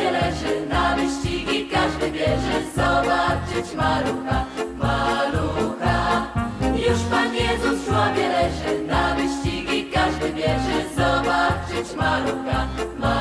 nie leży, na wyścigi każdy bierze, zobaczyć malucha, malucha. Już Pan Jezus w żłobie leży, na wyścigi każdy bierze, zobaczyć malucha, malucha.